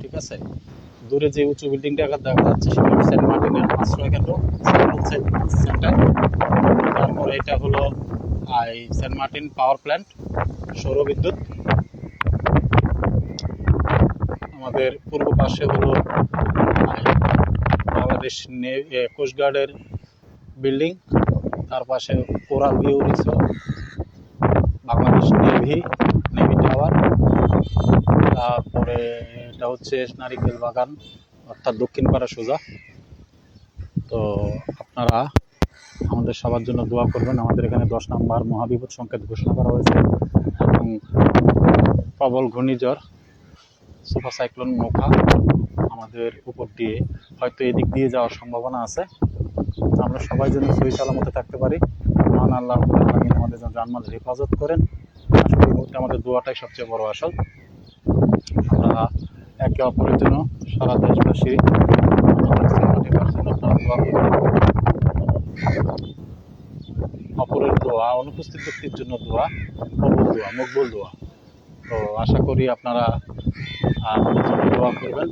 ঠিক আছে? দূরে যে উঁচু বিল্ডিংটা দেখা যাচ্ছে, সেটা হলো সেন্ট মার্টিনের আশ্রয় কেন্দ্র সেন্টার তারপরে এটা হলো এই সেন্ট মার্টিন পাওয়ার প্ল্যান্ট সৌরবিদ্যুৎ আমাদের পূর্ব পাশে হলো বাংলাদেশ কোস্টগার্ডের বিল্ডিং তার পাশে coral view resort Bangladesh navy navy tower তারপরে এটা হচ্ছে নারিকেল বাগান, অর্থাৎ দক্ষিণ পাড়া সোজা। তো আপনারা আমাদের সবার জন্য দোয়া করবেন। আমাদের এখানে দশ নম্বর মহাবিপদ সংকেত ঘোষণা করা হয়েছে এবং প্রবল ঘূর্ণিঝড় সুপার সাইক্লোন নৌকা আমাদের উপর দিয়ে হয়তো এদিক দিয়ে যাওয়ার সম্ভাবনা আছে। আমরা সবাই যেন সহি সালামতে থাকতে পারি। মহান আল্লাহ আমাদের যেন জানমাল হেফাজত করেন। আমাদের দোয়াটাই সবচেয়ে বড় আসল। আমরা একে অপরের জন্য সারা দেশবাসী অপরের দোয়া, অনুপস্থিত ব্যক্তির জন্য দোয়া অপর দোয়া, মকবুল দোয়া। তো আশা করি আপনারা দোয়া করবেন।